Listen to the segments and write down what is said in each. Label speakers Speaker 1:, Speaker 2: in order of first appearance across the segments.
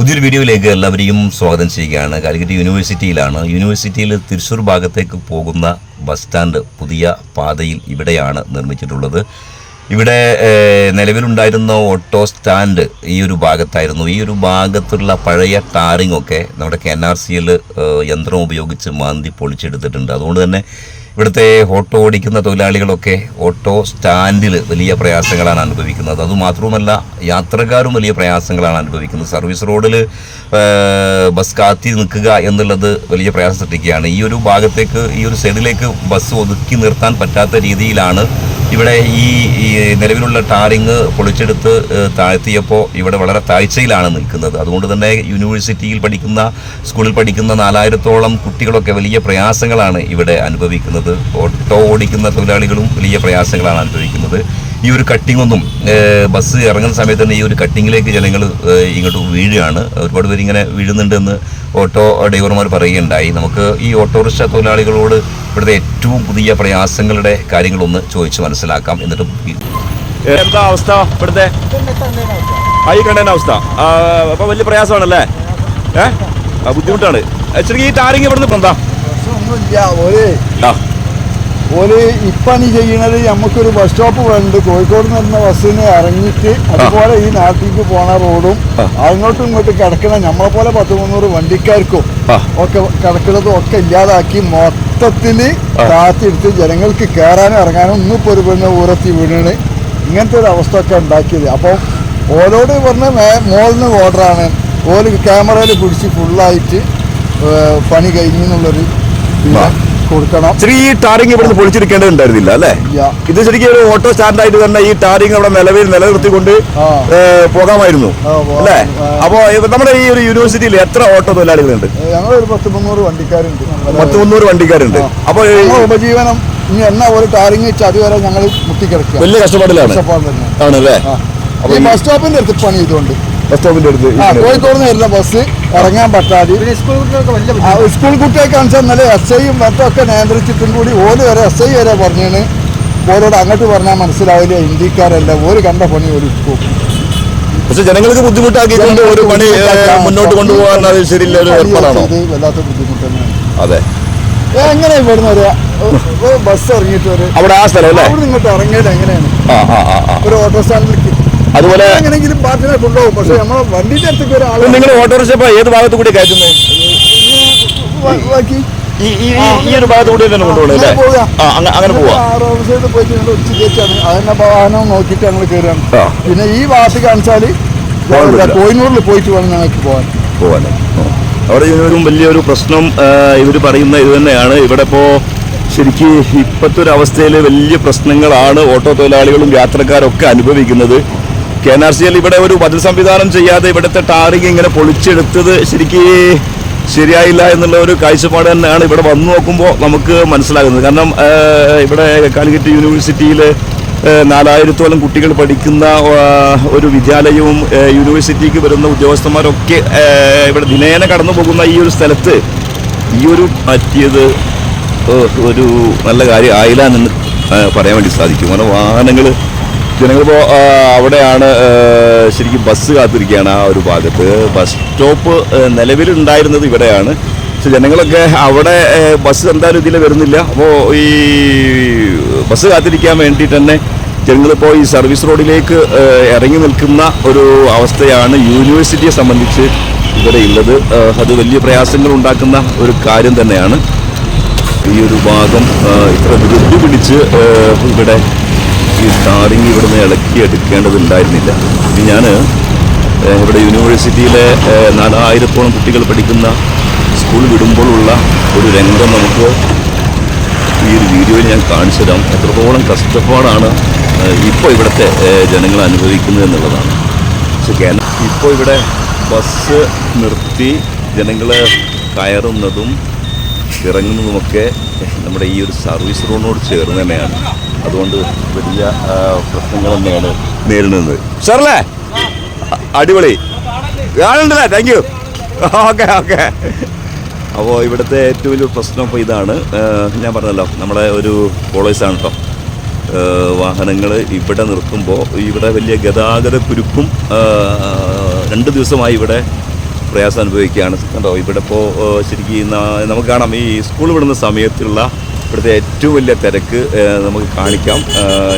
Speaker 1: പുതിയൊരു വീഡിയോയിലേക്ക് എല്ലാവരെയും സ്വാഗതം ചെയ്യുകയാണ്. കാലിക്കറ്റ് യൂണിവേഴ്സിറ്റിയിലാണ്. യൂണിവേഴ്സിറ്റിയിൽ തൃശ്ശൂർ ഭാഗത്തേക്ക് പോകുന്ന ബസ് സ്റ്റാൻഡ് പുതിയ പാതയിൽ ഇവിടെയാണ് നിർമ്മിച്ചിട്ടുള്ളത്. ഇവിടെ നിലവിലുണ്ടായിരുന്ന ഓട്ടോ സ്റ്റാൻഡ് ഈ ഒരു ഭാഗത്തായിരുന്നു. ഈ ഒരു ഭാഗത്തുള്ള പഴയ ടാറിംഗ് ഒക്കെ നമ്മുടെ കെ എൻ ആർ സിയിൽ യന്ത്രം ഉപയോഗിച്ച് മാന്തി പൊളിച്ചെടുത്തിട്ടുണ്ട്. അതുകൊണ്ട് തന്നെ ഇവിടുത്തെ ഓട്ടോ ഓടിക്കുന്ന തൊഴിലാളികളൊക്കെ ഓട്ടോ സ്റ്റാൻഡിൽ വലിയ പ്രയാസങ്ങളാണ് അനുഭവിക്കുന്നത്. അതുമാത്രവുമല്ല യാത്രക്കാരും വലിയ പ്രയാസങ്ങളാണ് അനുഭവിക്കുന്നത്. സർവീസ് റോഡിൽ ബസ് കാത്തി നിൽക്കുക എന്നുള്ളത് വലിയ പ്രയാസം സൃഷ്ടിക്കുകയാണ്. ഈ ഒരു ഭാഗത്തേക്ക് ഈ ഒരു സൈഡിലേക്ക് ബസ് ഒതുക്കി നിർത്താൻ പറ്റാത്ത രീതിയിലാണ് ഇവിടെ ഈ നിലവിലുള്ള ടാറിങ് പൊളിച്ചെടുത്ത് താഴ്ത്തിയപ്പോൾ ഇവിടെ വളരെ താഴ്ചയിലാണ് നിൽക്കുന്നത്. അതുകൊണ്ട് തന്നെ യൂണിവേഴ്സിറ്റിയിൽ പഠിക്കുന്ന സ്കൂളിൽ പഠിക്കുന്ന നാലായിരത്തോളം കുട്ടികളൊക്കെ വലിയ പ്രയാസങ്ങളാണ് ഇവിടെ അനുഭവിക്കുന്നത്. ഓട്ടോ ഓടിക്കുന്ന തൊഴിലാളികളും വലിയ പ്രയാസങ്ങളാണ് അനുഭവിക്കുന്നത്. ഈ ഒരു കട്ടിങ്ങൊന്നും ഒന്നും ബസ് ഇറങ്ങുന്ന സമയത്ത് തന്നെ ഈ ഒരു കട്ടിങ്ങിലേക്ക് ജനങ്ങൾ ഇങ്ങോട്ട് വീഴുകയാണ്. ഒരുപാട് പേര് ഇങ്ങനെ വീഴുന്നുണ്ടെന്ന് ഓട്ടോ ഡ്രൈവർമാർ പറയുകയുണ്ടായി. നമുക്ക് ഈ ഓട്ടോറിക്ഷ തൊഴിലാളികളോട് ഇവിടുത്തെ ഏറ്റവും പുതിയ പ്രയാസങ്ങളുടെ കാര്യങ്ങളൊന്ന് ചോദിച്ച് മനസ്സിലാക്കാം. എന്നിട്ട്
Speaker 2: എന്താ അവസ്ഥ ഇവിടുത്തെ? ഈ അവസ്ഥ. അപ്പോൾ അപ്പൊ വലിയ പ്രയാസമാണല്ലേ? ഏഹ് ബുദ്ധിമുട്ടാണ്. ശരിക്കും ഈ ടാറിങ് ഇവിടുന്ന് ഇപ്പൊ എന്താ? ആ,
Speaker 3: ഇപ്പണി ചെയ്യണത് നമുക്കൊരു ബസ് സ്റ്റോപ്പ് വേണ്ട കോഴിക്കോട് നിന്ന് വരുന്ന ബസ്സിന് ഇറങ്ങിയിട്ട് അതുപോലെ ഈ നാട്ടിലേക്ക് പോണ റോഡും. അങ്ങോട്ടും ഇങ്ങോട്ടും കിടക്കണ നമ്മളെ പോലെ പത്ത് മുന്നൂറ് വണ്ടിക്കാർക്കും. ഒക്കെ കിടക്കുന്നതും ഒക്കെ ഇല്ലാതാക്കി
Speaker 2: മൊത്തത്തിൽ.
Speaker 3: താത്തിയെടുത്ത് ജനങ്ങൾക്ക് കയറാനും ഇറങ്ങാനും ഒന്നും ഇപ്പോൾ ഒരു പെണ്ണ് ഊരത്തി വീണാണ് ഇങ്ങനത്തെ ഒരു അവസ്ഥ ഒക്കെ ഉണ്ടാക്കിയത് അപ്പോൾ ഓരോട് പറഞ്ഞ മോളിന് ഓർഡറാണ് ഓൽ ക്യാമറയിൽ പിടിച്ച് ഫുള്ളായിട്ട് പണി കഴിഞ്ഞു എന്നുള്ളൊരു കൊടുക്കണം.
Speaker 2: ശരി ഈ ടാറിങ് ഇവിടുന്ന് പൊളിച്ചെടുക്കേണ്ടതുണ്ടായിരുന്നില്ല അല്ലേ? ഇത് ശരിക്കും ഒരു ഓട്ടോ സ്റ്റാൻഡായിട്ട് തന്നെ ഈ ടാറിങ് അവിടെ നിലവിൽ നിലനിർത്തിക്കൊണ്ട്. പോകാമായിരുന്നു. അല്ലേ?
Speaker 3: അപ്പോൾ
Speaker 2: അപ്പോ നമ്മുടെ ഈ ഒരു യൂണിവേഴ്സിറ്റിയിൽ എത്ര ഓട്ടോ തൊഴിലാളികളുണ്ട്?
Speaker 3: ഞങ്ങളൊരു പത്ത് മുന്നൂറ് വണ്ടിക്കാരുണ്ട്.
Speaker 2: പത്ത് മുന്നൂറ് വണ്ടിക്കാരുണ്ട്.
Speaker 3: ആ.
Speaker 2: അപ്പൊ ഈ
Speaker 3: ഞങ്ങളെ ഉപജീവനം ഇനി എന്നാ ഒരു ടാറിങ് വെച്ച് അതുവരെ ഞങ്ങൾ മുട്ടിക്കിടക്കുക
Speaker 2: വലിയ കഷ്ടപ്പാടിലാണ്. ആണല്ലേ?
Speaker 3: ഈ ബസ് സ്റ്റോപ്പിന്റെ അടുത്ത് പണി ചെയ്തുകൊണ്ട്
Speaker 2: ബസ് സ്റ്റോപ്പിന്റെ അടുത്ത്.
Speaker 3: കോഴിക്കോട് നിന്ന് വരുന്ന ബസ് ഇറങ്ങാൻ പറ്റാതെ സ്കൂൾ കുട്ടിയൊക്കെ കാണിച്ചാൽ ഇന്നലെ എസ് ഐയും മറ്റൊക്കെ നിയന്ത്രിച്ചിട്ടും കൂടി ഓൽ വരെ എസ് ഐ വരെ പറഞ്ഞാണ് ഓരോട് അങ്ങോട്ട് പറഞ്ഞാൽ മനസ്സിലാവില്ല ഹിന്ദിക്കാരല്ല. ഓര് കണ്ട പണി ഒരു സ്കൂൾ
Speaker 2: പക്ഷെ ജനങ്ങൾക്ക് ബുദ്ധിമുട്ടാക്കിക്കൊണ്ട് ഒരു പണി മുന്നോട്ട് കൊണ്ടുപോകാൻ അത് ശരിയില്ല ഒരു ഏർപ്പാടാണോ?
Speaker 3: വല്ലാത്ത ബുദ്ധിമുട്ട് തന്നെയാണ്
Speaker 2: അതെ
Speaker 3: എങ്ങനെ ഇവിടുന്ന് ഒരു ഒരു ബസ് ഇറങ്ങിയിട്ട് ഒരു
Speaker 2: അവിടെ ആ സ്ഥലം
Speaker 3: അവിടെ ഇങ്ങോട്ട് ഇറങ്ങിയത് എങ്ങനെയാണ്. ഒരു ഓട്ടോ സ്റ്റാൻഡിലേക്ക്
Speaker 2: അതുപോലെ നിങ്ങൾ ഓട്ടോറിക്ഷ ഏത് ഭാഗത്ത് കൂടി കയറ്റുന്നത് ഈ ഒരു ഭാഗത്ത് കൂടി തന്നെ കൊണ്ടുപോകണം
Speaker 3: അങ്ങനെ
Speaker 2: പോവാ
Speaker 3: നോക്കിയിട്ട് ഞങ്ങൾ കയറാണ് പിന്നെ ഈ ഭാഗത്ത് കാണിച്ചാൽ
Speaker 2: പോകാൻ
Speaker 3: കോയിനൂരിൽ പോയിട്ട് വേണം ഞങ്ങൾക്ക് പോകാൻ.
Speaker 2: പോവാനോ അവിടെ ഇതിനൊരു വലിയൊരു പ്രശ്നം ഇവർ പറയുന്ന ഇത് തന്നെയാണ്. ഇവിടെ ഇപ്പോൾ ശരിക്ക് ഇപ്പോഴത്തെ ഒരു അവസ്ഥയിൽ വലിയ പ്രശ്നങ്ങളാണ് ഓട്ടോ തൊഴിലാളികളും യാത്രക്കാരൊക്കെ അനുഭവിക്കുന്നത്. K N R C L ഇവിടെ ഒരു ബദൽ സംവിധാനം ചെയ്യാതെ ഇവിടുത്തെ ടാറിങ് ഇങ്ങനെ പൊളിച്ചെടുത്തത് ശരിക്ക് ശരിയായില്ല എന്നുള്ള ഒരു കാഴ്ചപ്പാട് തന്നെയാണ് ഇവിടെ വന്നു നോക്കുമ്പോൾ നമുക്ക് മനസ്സിലാകുന്നത്. കാരണം ഇവിടെ കാലിക്കറ്റ് യൂണിവേഴ്സിറ്റിയിൽ നാലായിരത്തോളം കുട്ടികൾ പഠിക്കുന്ന ഒരു വിദ്യാലയവും യൂണിവേഴ്സിറ്റിക്ക് വരുന്ന ഉദ്യോഗസ്ഥന്മാരൊക്കെ ഇവിടെ ദിനേന കടന്നു പോകുന്ന ഈ ഒരു സ്ഥലത്ത് ഈ ഒരു മാറ്റിയത് ഏഹ് ഒരു നല്ല കാര്യം ആയില്ല എന്ന് പറയാൻ വേണ്ടി സാധിക്കും. കാരണം വാഹനങ്ങൾ ജനങ്ങളിപ്പോൾ അവിടെയാണ് ശരിക്കും ബസ് കാത്തിരിക്കുകയാണ് ആ ഒരു ഭാഗത്ത്. ബസ് സ്റ്റോപ്പ് നിലവിലുണ്ടായിരുന്നത് ഇവിടെയാണ്. പക്ഷെ ജനങ്ങളൊക്കെ അവിടെ ബസ് എന്തായാലും ഇതിൽ വരുന്നില്ല. അപ്പോൾ ഈ ബസ് കാത്തിരിക്കാൻ വേണ്ടിയിട്ട് തന്നെ ജനങ്ങളിപ്പോൾ ഈ സർവീസ് റോഡിലേക്ക് ഇറങ്ങി നിൽക്കുന്ന ഒരു അവസ്ഥയാണ് യൂണിവേഴ്സിറ്റിയെ സംബന്ധിച്ച് ഇവിടെ ഉള്ളത്. അത് വലിയ പ്രയാസങ്ങൾ ഉണ്ടാക്കുന്ന ഒരു കാര്യം തന്നെയാണ്. ഈ ഒരു ഭാഗം ഇത്ര ധൃതി പിടിച്ച് ഇവിടെ ഈ സ്റ്റാറിങ് ഇവിടുന്ന് ഇളക്കി എടുക്കേണ്ടതുണ്ടായിരുന്നില്ല. ഇനി ഞാൻ ഇവിടെ യൂണിവേഴ്സിറ്റിയിലെ നാലായിരത്തോളം കുട്ടികൾ പഠിക്കുന്ന സ്കൂൾ വിടുമ്പോഴുള്ള ഒരു രംഗം നമുക്ക് ഈ ഒരു വീഡിയോയിൽ ഞാൻ കാണിച്ചു തരാം. എത്രത്തോളം കഷ്ടപ്പാടാണ് ഇപ്പോൾ ഇവിടുത്തെ ജനങ്ങൾ അനുഭവിക്കുന്നത് എന്നുള്ളതാണ്. പക്ഷേ കേന ഇപ്പോൾ ഇവിടെ ബസ് നിർത്തി ജനങ്ങൾ കയറുന്നതും ഇറങ്ങുന്നതുമൊക്കെ നമ്മുടെ ഈ ഒരു സർവീസ് റോഡിനോട് ചേർന്ന് തന്നെയാണ്. അതുകൊണ്ട് വലിയ പ്രശ്നങ്ങൾ തന്നെയാണ് നേരിടുന്നത് സാറല്ലേ? അടിപൊളി. കാണണ്ടല്ലേ താങ്ക് യു ഓക്കെ ഓക്കെ അപ്പോൾ ഇവിടുത്തെ ഏറ്റവും വലിയ പ്രശ്നം ഇപ്പോൾ ഇതാണ്. ഞാൻ പറഞ്ഞല്ലോ നമ്മുടെ ഒരു കോളേജാണ് കേട്ടോ വാഹനങ്ങൾ ഇവിടെ നിർത്തുമ്പോൾ ഇവിടെ വലിയ ഗതാഗത കുരുക്കും രണ്ട് ദിവസമായി ഇവിടെ പ്രയാസം അനുഭവിക്കുകയാണ്. കണ്ടോ ഇവിടെ ഇപ്പോൾ ശരിക്കും നമുക്ക് കാണാം. ഈ സ്കൂൾ വിടുന്ന സമയത്തുള്ള ഇവിടുത്തെ ഏറ്റവും വലിയ തിരക്ക് നമുക്ക് കാണിക്കാം.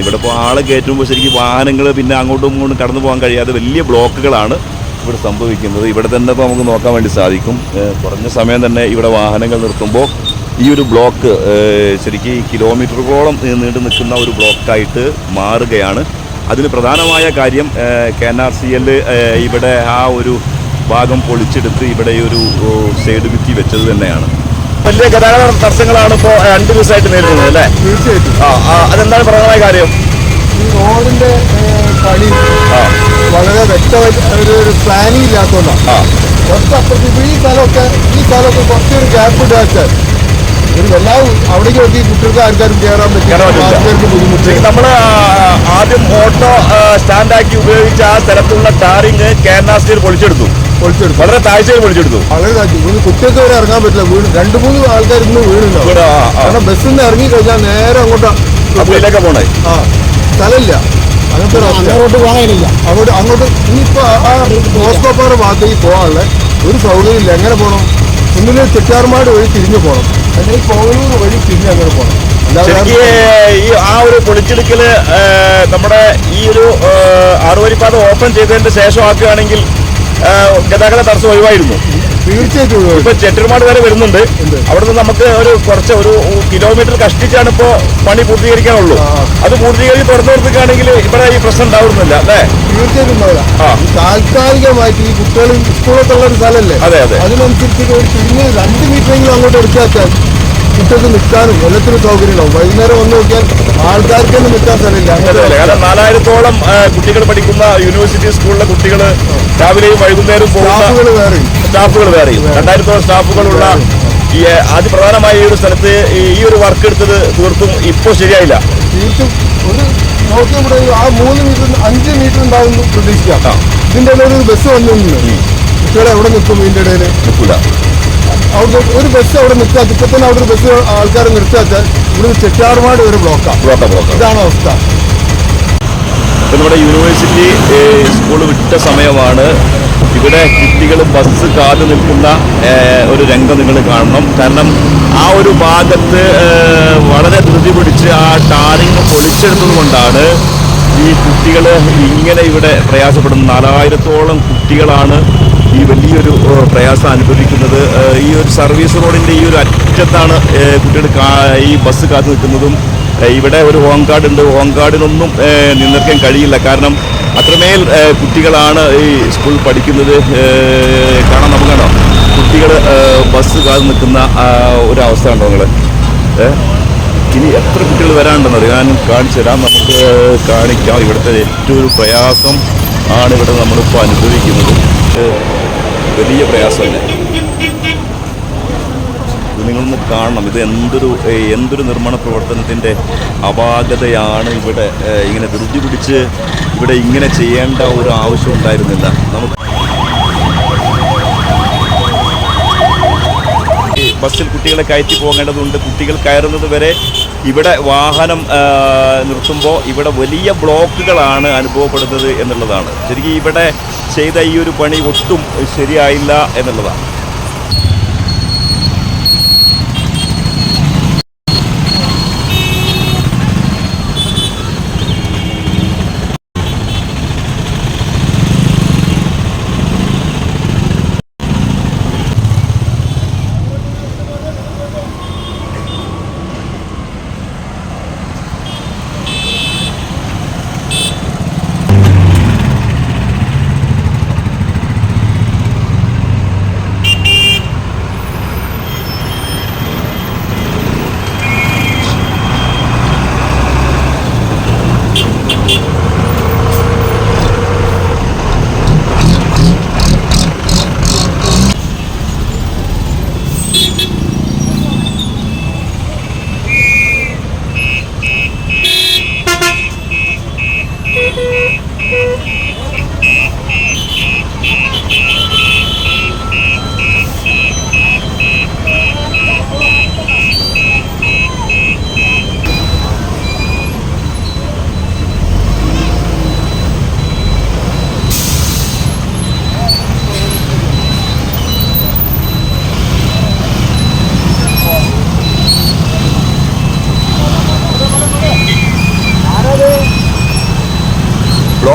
Speaker 2: ഇവിടെ ഇപ്പോൾ ആളെ കയറ്റുമ്പോൾ ശരിക്കും വാഹനങ്ങൾ പിന്നെ അങ്ങോട്ടും ഇങ്ങോട്ടും കടന്നു പോകാൻ കഴിയാതെ വലിയ ബ്ലോക്കുകളാണ് ഇവിടെ സംഭവിക്കുന്നത്. ഇവിടെ തന്നെ ഇപ്പോൾ നമുക്ക് നോക്കാൻ വേണ്ടി സാധിക്കും. കുറഞ്ഞ സമയം തന്നെ ഇവിടെ വാഹനങ്ങൾ നിർത്തുമ്പോൾ ഈ ഒരു ബ്ലോക്ക് ശരിക്കും കിലോമീറ്ററുകളോളം നീണ്ടു നിൽക്കുന്ന ഒരു ബ്ലോക്കായിട്ട് മാറുകയാണ്. അതിന് പ്രധാനമായ കാര്യം K N R C L ഇവിടെ ആ ഒരു ഭാഗം പൊളിച്ചെടുത്ത് ഇവിടെ ഒരു സൈഡ് ഭിത്തി വെച്ചത് തന്നെയാണ്. വലിയ ഗതാഗത തടസ്സങ്ങളാണ് ഇപ്പോൾ രണ്ട് ദിവസമായിട്ട് നേരിടുന്നത് അല്ലേ?
Speaker 4: തീർച്ചയായിട്ടും.
Speaker 2: ആ അതെന്താണ് പ്രധാനമായ കാര്യം?
Speaker 4: ഈ റോഡിന്റെ പണി വളരെ വ്യക്തമായിട്ട് ഒരു പ്ലാനിങ് ഇല്ലാത്തതുകൊണ്ടാണ്. കുറച്ചപ്പുറത്ത് ഈ സ്ഥലമൊക്കെ ഈ സ്ഥലമൊക്കെ കുറച്ചൊരു ഗ്യാപ്പ് ഇട്ട് വെച്ചാൽ ഒരു എല്ലാ അവിടേക്ക് നോക്കി കുട്ടികൾക്ക് ആൾക്കാരും കയറാൻ പറ്റും
Speaker 2: പറ്റില്ല.
Speaker 4: ബുദ്ധിമുട്ട്.
Speaker 2: നമ്മൾ ആദ്യം ഓട്ടോ സ്റ്റാൻഡാക്കി ഉപയോഗിച്ച ആ സ്ഥലത്തുള്ള ടാറിങ് കേരള സ്റ്റീൽ പൊളിച്ചെടുത്തു.
Speaker 4: പൊളിച്ചെടുക്കും
Speaker 2: വളരെ താഴ്ചയിൽ പൊളിച്ചെടുത്തു.
Speaker 4: വളരെ താഴ്ച ഇന്ന് കുട്ടികൾക്ക് വരെ ഇറങ്ങാൻ പറ്റില്ല. വീട് രണ്ട് മൂന്ന് ആൾക്കാർ ഇന്ന് വീണുണ്ടാവും
Speaker 2: ആ, ആ,
Speaker 4: കാരണം ബസ്സിൽ നിന്ന് ഇറങ്ങി കഴിഞ്ഞാൽ നേരെ അങ്ങോട്ട്
Speaker 2: പോണേ
Speaker 4: ആ സ്ഥലമില്ല. അങ്ങനത്തെ ഒരു അവസ്ഥ.
Speaker 5: അങ്ങോട്ട് പോകാനില്ല.
Speaker 4: അങ്ങോട്ട് അങ്ങോട്ട് ഇനിയിപ്പോ ആ ഹോസ്കോപ്പാറ ഭാഗത്തേക്ക് പോകാനുള്ള ഒരു സൗകര്യമില്ല എങ്ങനെ പോകണം? ഇന്നലെ ചെട്ടിയാർമാട് വഴി തിരിഞ്ഞു പോകണം. അല്ലെങ്കിൽ കോവലൂർ വഴി തിരിഞ്ഞ് അങ്ങനെ പോകണം. അല്ലാതെ
Speaker 2: ഈ ആ ഒരു പൊളിച്ചെടുക്കൽ ഏ, നമ്മുടെ ഈ ഒരു ഏ, ആറുവരിപ്പാത ഓപ്പൺ ചെയ്തതിന്റെ ശേഷം ആക്കുകയാണെങ്കിൽ ഗതാഗത തടസ്സം ഒഴിവായിരുന്നു.
Speaker 4: തീർച്ചയായിട്ടും.
Speaker 2: ഇപ്പൊ ചെറ്റർമാട് വരെ വരുന്നുണ്ട്.
Speaker 4: അവിടെ
Speaker 2: അവിടുന്ന് നമുക്ക് ഒരു കുറച്ച് ഒരു കിലോമീറ്റർ കഷ്ടിച്ചാണ് ഇപ്പോ പണി പൂർത്തീകരിക്കാനുള്ളൂ. അത് പൂർത്തീകരിച്ച് തുറന്നു കൊടുക്കുകയാണെങ്കിൽ ഇവിടെ ഈ പ്രശ്നം ഉണ്ടാവുന്നില്ല അല്ലേ?
Speaker 4: തീർച്ചയായിട്ടും ഉണ്ടാവില്ല. താൽക്കാലികമായിട്ട് ഈ കുട്ടികൾ സ്കൂളൊക്കെ ഉള്ള ഒരു സ്ഥലമല്ലേ
Speaker 2: അതെ, അതെ.
Speaker 4: അതിനനുസരിച്ച് ഒരു രണ്ട് മീറ്ററെങ്കിലും അങ്ങോട്ട് എടുത്തു കുട്ടികൾക്ക് നിൽക്കാനും എല്ലാത്തിനും സൗകര്യമുണ്ടാവും വൈകുന്നേരം വന്ന് നോക്കിയാൽ ആൾക്കാർക്ക് തന്നെ നിൽക്കാൻ സ്ഥലമില്ല.
Speaker 2: കാരണം നാലായിരത്തോളം കുട്ടികൾ പഠിക്കുന്ന യൂണിവേഴ്സിറ്റി സ്കൂളിലെ കുട്ടികൾ രാവിലെയും വൈകുന്നേരം
Speaker 4: സ്റ്റാഫുകൾ വേറെ
Speaker 2: സ്റ്റാഫുകൾ വേറെയും. രണ്ടായിരത്തോളം സ്റ്റാഫുകളുള്ള ഈ ആദ്യ പ്രധാനമായ ഈ ഒരു സ്ഥലത്ത് ഈ ഒരു വർക്ക് എടുത്തത് തീർത്തും ഇപ്പോൾ ശരിയായില്ല.
Speaker 4: തീർത്തും ഒരു നോക്കി ഇവിടെ ആ മൂന്ന് മീറ്റർ അഞ്ച് മീറ്റർ ഉണ്ടാവുമെന്ന് പ്രതീക്ഷിക്കാം. ഇതിന്റെ ഇടയിൽ ഒരു ബസ് വന്നു ഇവിടെ കുട്ടികളെ എവിടെ നിൽക്കും ഇതിന്റെ ഇടയിൽ?
Speaker 2: നിൽക്കില്ല.
Speaker 4: അവിടെ ഒരു ബസ് അവിടെ നിർത്താത്ത ഇപ്പൊ തന്നെ അവിടെ ഒരു ബസ് ആൾക്കാരെ നിർത്തിയാച്ചാൽ ഇവിടെ ചെട്ടിയാർമാട് ഒരു ബ്ലോക്കാണ്
Speaker 2: ബ്ലോക്കാ ബ്ലോക്കാ.
Speaker 4: ഇതാണ് അവസ്ഥ.
Speaker 2: ഇപ്പം നമ്മുടെ യൂണിവേഴ്സിറ്റി സ്കൂൾ വിട്ട സമയമാണ്. ഇവിടെ കുട്ടികൾ ബസ് കാത്തു നിൽക്കുന്ന ഒരു രംഗം നിങ്ങൾ കാണണം. കാരണം ആ ഒരു ഭാഗത്ത് വളരെ ധൃതി പിടിച്ച് ആ ടാറിങ് പൊളിച്ചെടുത്തത് കൊണ്ടാണ് ഈ കുട്ടികൾ ഇങ്ങനെ ഇവിടെ പ്രയാസപ്പെടുന്നത്. നാലായിരത്തോളം കുട്ടികളാണ് ഈ വലിയൊരു പ്രയാസം അനുഭവിക്കുന്നത് ഈ ഒരു സർവീസ് റോഡിന്റെ ഈ ഒരു അറ്റത്താണ് കുട്ടികൾ ഈ ബസ് കാത്തു നിൽക്കുന്നതും ഇവിടെ ഒരു ഹോം കാർഡ് ഉണ്ട്. ഹോം കാർഡിനൊന്നും നിന്നിരിക്കാൻ കഴിയില്ല. കാരണം അത്രമേൽ കുട്ടികളാണ് ഈ സ്കൂൾ പഠിക്കുന്നത്. കാണാൻ നമുക്ക് കാണാം കുട്ടികൾ ബസ് കാത്തു നിൽക്കുന്ന ഒരു അവസ്ഥ ഉണ്ടോ നിങ്ങൾ ഇനി എത്ര കുട്ടികൾ വരാനുണ്ടെന്ന് അറിയാൻ കാണിച്ചു തരാം. നമുക്ക് കാണിക്കാം. ഇവിടുത്തെ ഏറ്റവും പ്രയാസം ആണ് ഇവിടെ നമ്മളിപ്പോൾ അനുഭവിക്കുന്നത്. വലിയ പ്രയാസമല്ലേ? നിങ്ങളൊന്ന് കാണണം. ഇത് എന്തൊരു എന്തൊരു നിർമ്മാണ പ്രവർത്തനത്തിന്റെ അപാകതയാണ് ഇവിടെ ഇങ്ങനെ ധൃതി പിടിച്ച് ഇവിടെ ഇങ്ങനെ ചെയ്യേണ്ട ഒരു ആവശ്യം ഉണ്ടായിരുന്നില്ല. നമുക്ക് ബസ്സിൽ കുട്ടികളെ കയറ്റി പോകേണ്ടതുണ്ട്. കുട്ടികൾ കയറുന്നത് വരെ ഇവിടെ വാഹനം നിർത്തുമ്പോൾ ഇവിടെ വലിയ ബ്ലോക്കുകളാണ് അനുഭവപ്പെടുന്നത് എന്നുള്ളതാണ്. ശരിക്കും ഇവിടെ ചെയ്ത ഈ ഒരു പണി ഒട്ടും ശരിയായില്ല എന്നുള്ളതാണ്.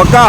Speaker 2: ഓക്കാ